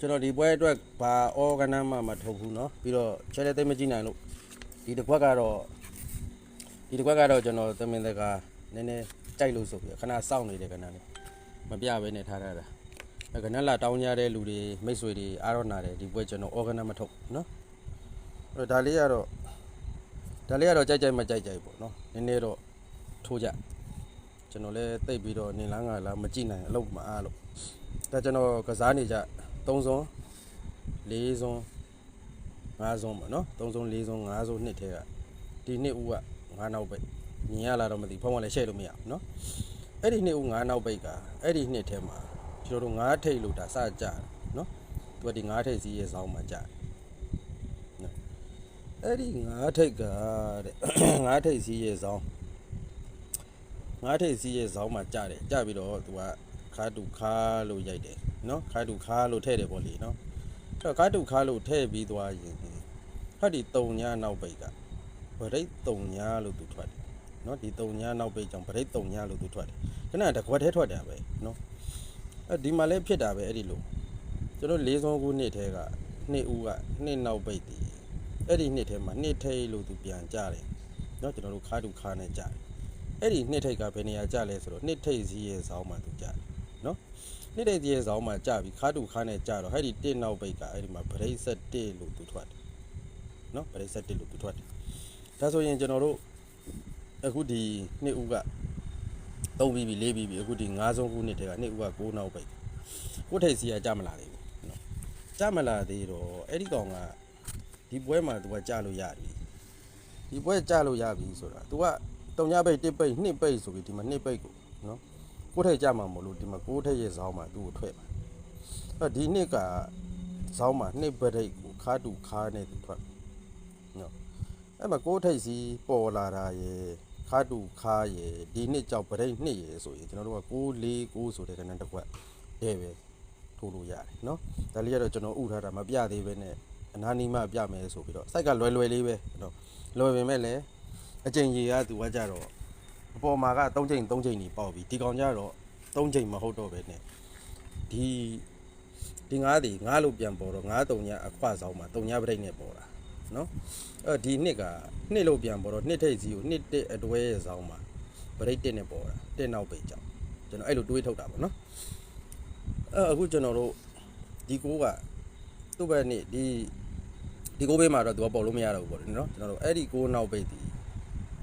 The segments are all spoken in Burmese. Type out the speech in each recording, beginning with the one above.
ကျွန်တော်ဒီပွဲအတွက်ဘာအော်ဂနမ်းမှမထုတ်ဘူးเนาะပြီးတော့ချဲလဲသိမကြည့်နိုင်လို့ဒီတစ်ခွက်ကတော့ဒီတစ်ခွက်ကတော့ကျွန်တော်သမင်တကာနည်းနည်းကြိုက်လို့ဆိုပြီးခဏစောင့်နေတဲ့ကဏ္ဍလေးမပြဘဲနဲ့ထားရတာအဲကဏ္ဍလာတောင်းကြတဲ့လူတွေမိတ်ဆွေတွေအားတော့နာတယ်ဒီပွဲကျွန်တော်အော်ဂနမ်းမထုတ်เนาะအဲ့တော့ဒါလေးကတော့ဒါလေးကတော့ကြိုက်ကြိုက်မကြိုက်ကြိုက်ပေါ့เนาะနည်းနည်းတော့ထိုးကြကျွန်တော်လည်းတိတ်ပြီးတော့နေလန်းကလာမကြည့်နိုင်အလုပ်မအားလို့ဒါကျွန်တော်ကစားနေကြ 3စွန်း4စွန်း5စွန်းပေါ့နော်3စွန်း4စွန်း5စွန်းနှစ်ထဲကဒီနှစ်ဦးက9နောက်ပိတ်မြင်ရလာတော့မသိဖုန်းကလည်းရှဲ့လို့မရဘူးနော်အဲ့ဒီနှစ်ဦး9နောက်ပိတ်ကအဲ့ဒီနှစ်ထဲမှာကျွန်တော်တို့9ထိတ်လို့ဒါစကြတယ်နော်သူကဒီ9ထိတ်စီးရဲ့ဇောင်းမှာကြတယ်နော်အဲ့ဒီ9ထိတ်ကတဲ့9ထိတ်စီးရဲ့ဇောင်း9ထိတ်စီးရဲ့ဇောင်းမှာကြတယ်ကြပြီးတော့သူက ခါတူခါလို့ရိုက်တယ်နော်ခါတူခါလို့ထည့်တယ်ပေါ့လေနော်အဲ့တော့ခါတူခါလို့ထည့်ပြီးသွားရင်ဟောဒီတုံညာနောက်ပိတ်ကဗရိတ်တုံညာလို့သူထွက်တယ်နော်ဒီတုံညာနောက်ပိတ်ကြောင့်ဗရိတ်တုံညာလို့သူထွက်တယ်ခဏတကွက်ထဲထွက်တယ်ပဲနော်အဲ့ဒီမှာလည်းဖြစ်တာပဲအဲ့ဒီလိုကျွန်တော်၄ဆုံးခုနှစ်ထဲကနှစ်ဦးကနှစ်နောက်ပိတ်တည်အဲ့ဒီနှစ်ထဲမှာနှစ်ထိတ်လို့သူပြန်ကြတယ်နော်ကျွန်တော်တို့ခါတူခါနဲ့ကြတယ်အဲ့ဒီနှစ်ထိတ်ကဘယ်နေရာကြလဲဆိုတော့နှစ်ထိတ်စီးရဲ့ဇောင်းမှာသူကြတယ် နော်နေ့တဲ့ကြီးရဲ့ဇောင်းမှာကြပြီခါတူခါနဲ့ကြတော့ဟဲ့ဒီတစ်နောက်ပိတ်ကအဲ့ဒီမှာဗရိတ်ဆက်တစ်လို့သူထွက်တယ်နော်ဗရိတ်ဆက်တစ်လို့သူထွက်တယ်ဒါဆိုရင်ကျွန်တော်တို့အခုဒီနှစ်ဦးက3ပြီးပြီ4ပြီးပြီအခုဒီ5ဆုံးခုနှစ်တည်းကနှစ်ဦးက9နောက်ပိတ်ကိုထိတ်စီကကြမလာသေးဘူးနော်ကြမလာသေးတော့အဲ့ဒီကောင်ကဒီပွဲမှာသူကကြလို့ရပြီဒီပွဲကြလို့ရပြီဆိုတာ तू ကတုံညပိတ်တစ်ပိတ်နှစ်ပိတ်ဆိုပြီးဒီမှာနှစ်ပိတ်ကိုနော် ကိုယ်ထိတ်ကြမှာမလို့ဒီမှာကိုယ်ထိတ်ရဲ့ဇောင်းမှာသူ့ကိုထွက်ပါအဲ့တော့ဒီနှစ်ကဇောင်းမှာနှစ်ပရိတ်ကိုခါတူခါနဲ့သူထွက်နော်အဲ့မှာကိုယ်ထိတ်စီပေါ်လာတာရဲ့ခါတူခါရဲ့ဒီနှစ်ကြောက်ပရိတ်နှစ်ရဲ့ဆိုရင်ကျွန်တော်တို့က6 4 9ဆိုတဲ့ကဏ္ဍတစ်ခွက်တဲ့ပဲထိုးလို့ရတယ်နော်ဒါလေးကတော့ကျွန်တော်ဥထားတာမပြသေးပဲနဲ့အနာနီမပြမယ်ဆိုပြီးတော့စိုက်ကလွယ်လွယ်လေးပဲနော်လွယ်ပေမဲ့လည်းအကျင့်ကြီးကသူကကြတော့ အပေါ်မှာက3ချိန်3ချိန်ကြီးပေါက်ပြီဒီကောင်ကြတော့3ချိန်မဟုတ်တော့ပဲနဲ့ဒီဒီငါးဒီငါးလို့ပြန်ပေါ်တော့ငါးတုံညာအခွဆောင်မှာတုံညာပြိတ်နဲ့ပေါ်တာနော်အဲ့ဒီနှစ်ကနှစ်လို့ပြန်ပေါ်တော့နှစ်ထိပ်စီကိုနှစ်တစ်အတွဲရဲ့ဆောင်မှာပြိတ်တစ်နဲ့ပေါ်တာတစ်နောက်ပိတ်ကြောင်ကျွန်တော်အဲ့လိုတွေးထုတ်တာပေါ့နော်အဲ့အခုကျွန်တော်တို့ဒီကိုကသူ့ဘက်နေ့ဒီဒီကိုဘေးမှာတော့သူကပေါ်လို့မရတော့ဘူးပေါ့နော်ကျွန်တော်တို့အဲ့ဒီကိုနောက်ပိတ်ဒီ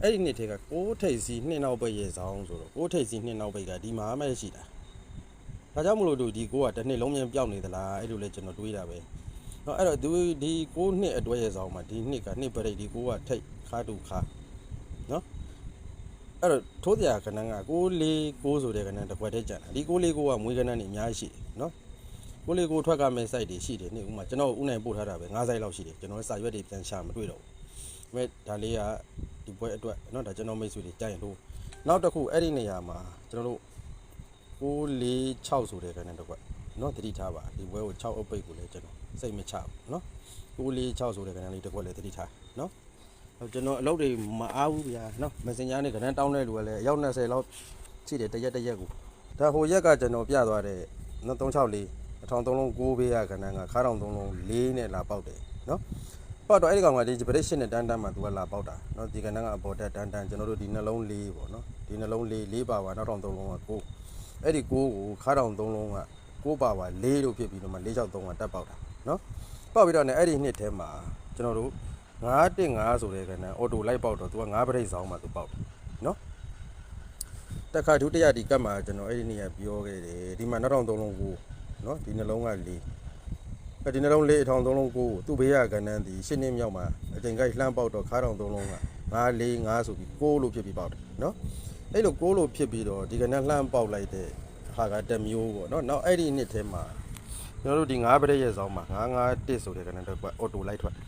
အဲ့ဒီနှစ်ထဲကကိုးထိပ်စီနှစ်နောက်ပိတ်ရဲ့ဆောင်ဆိုတော့ကိုးထိပ်စီနှစ်နောက်ပိတ်ကဒီမှာမှရှိတာဒါကြောင့်မလို့တို့ဒီကိုးကတစ်နှစ်လုံးမြန်ပြောက်နေသလားအဲ့လိုလဲကျွန်တော်တွေးတာပဲော်အဲ့တော့ဒီဒီ6နှစ်အတွဲရဲ့ဆောင်မှာဒီနှစ်ကနှစ်ပရိတ်ဒီ6ကထိတ်ခါတူခါနော်အဲ့တော့ထိုးစရာကဏ္ဍက6 4 6ဆိုတဲ့ကဏ္ဍတစ်ခွက်တည်းကျန်တာဒီ6 4 6ကမွေးကဏ္ဍနေအများကြီးရှိတယ်နော်6 4 6ထွက်ကမဲ့ site တွေရှိတယ်နေဥမာကျွန်တော်ဥနိုင်ပို့ထားတာပဲ9 site လောက်ရှိတယ်ကျွန်တော်စာရွက်တွေပြန်ရှာမတွေ့တော့ မဲ့ဒါလေးက ဒီပွဲအတွက်เนาะဒါကျွန်တော်မိတ်ဆွေတွေကြိုက်ရင်လို့နောက်တစ်ခုအဲ့ဒီနေရာမှာကျွန်တော်တို့646ဆိုတဲ့ကနေတော့ကွเนาะတတိထားပါဒီပွဲကို6အုပ်ပိတ်ကိုလည်းကျွန်တော်စိတ်မချဘူးเนาะ646ဆိုတဲ့ကနေလေးတစ်ခွက်လည်းတတိထားเนาะကျွန်တော်အလုပ်တွေမအားဘူးဗျာเนาะ Messenger နဲ့ကနေတောင်းတဲ့လူကလည်းအယောက်20လောက်ရှိတယ်တရက်တရက်ကိုဒါဟိုရက်ကကျွန်တော်ပြသွားတဲ့နော်364 1300လုံး6ဘေးရခဏကခါတောင်3လုံး4နဲ့လာပေါက်တယ်เนาะ ပေါ့တော့အဲ့ဒီကောင်ကဒီပရိရှင်းနဲ့တန်းတန်းမှာသူကလာပေါက်တာเนาะဒီကနန်းကအပေါ်တက်တန်းတန်းကျွန်တော်တို့ဒီနှလုံးလေးပေါ့เนาะဒီနှလုံးလေးလေးပါပါနောက်ထောင်သုံးလုံးကကိုအဲ့ဒီကိုကိုခါတောင်သုံးလုံးကကိုပါပါလေးလို့ဖြစ်ပြီးတော့မှ၄6 3ကတက်ပေါက်တာเนาะပေါက်ပြီးတော့ねအဲ့ဒီနှစ်ထဲမှာကျွန်တော်တို့915ဆိုတဲ့ကနန်းအော်တိုလိုက်ပေါက်တော့သူက9ပရိတ်ဆောင်မှာသူပေါက်တယ်เนาะတခါဒုတိယဒီကတ်မှာကျွန်တော်အဲ့ဒီနေရာပြောခဲ့တယ်ဒီမှာနောက်ထောင်သုံးလုံးကိုเนาะဒီနှလုံးကလေး အဲ ဒီနှလုံးလေးအထောင်သုံးလုံးကိုသူ့ဘေးကကဏ္ဍန်ဒီရှင်းနေမြောက်မှာအချိန်ကြိုက်လှမ်းပေါက်တော့ခါတောင်သုံးလုံးက9 4 5ဆိုပြီး6လို့ဖြစ်ပြီးပေါက်တယ်နော်အဲ့လို6လို့ဖြစ်ပြီးတော့ဒီကဏ္ဍန်လှမ်းပေါက်လိုက်တဲ့ဟာကတစ်မျိုးပေါ့နော်နောက်အဲ့ဒီနှစ်ထဲမှာကျွန်တော်တို့ဒီ9ပရိရဲ့ဇောင်းမှာ951ဆိုတဲ့ကဏ္ဍန်တော့အော်တိုလိုက်ထွက်တယ်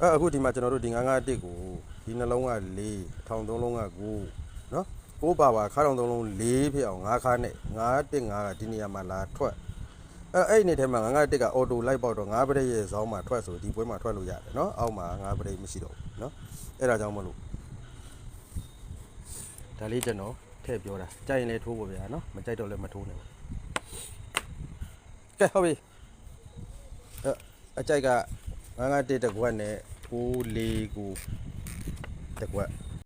အဲ့အခုဒီမှာကျွန်တော်တို့ဒီ951ကိုဒီနှလုံးက4အထောင်သုံးလုံးက9နော်6ပါပါခါတောင်သုံးလုံး4ဖြစ်အောင်9ခါနဲ့915ကဒီနေရာမှာလာထွက် အဲ့အဲ့ဒီနေ့ထဲမှာငါငါတစ်ကအော်တိုလိုက်ပေါက်တော့ငါးပရိတ်ရဲ့ဇောင်းမှာထွက်ဆိုဒီပွဲမှာထွက်လို့ရတယ်နော်အောက်မှာငါးပရိတ်မရှိတော့ဘူးနော်အဲ့ဒါကြောင့်မလို့ဒါလေးကျွန်တော်ထည့်ပြောတာကြိုက်ရင်လည်းထိုးဖို့ဗျာနော်မကြိုက်တော့လည်းမထိုးနဲ့ပေါ့ကဲဟုတ်ပြီအကြိုက်က951တကွက်နဲ့649တကွက်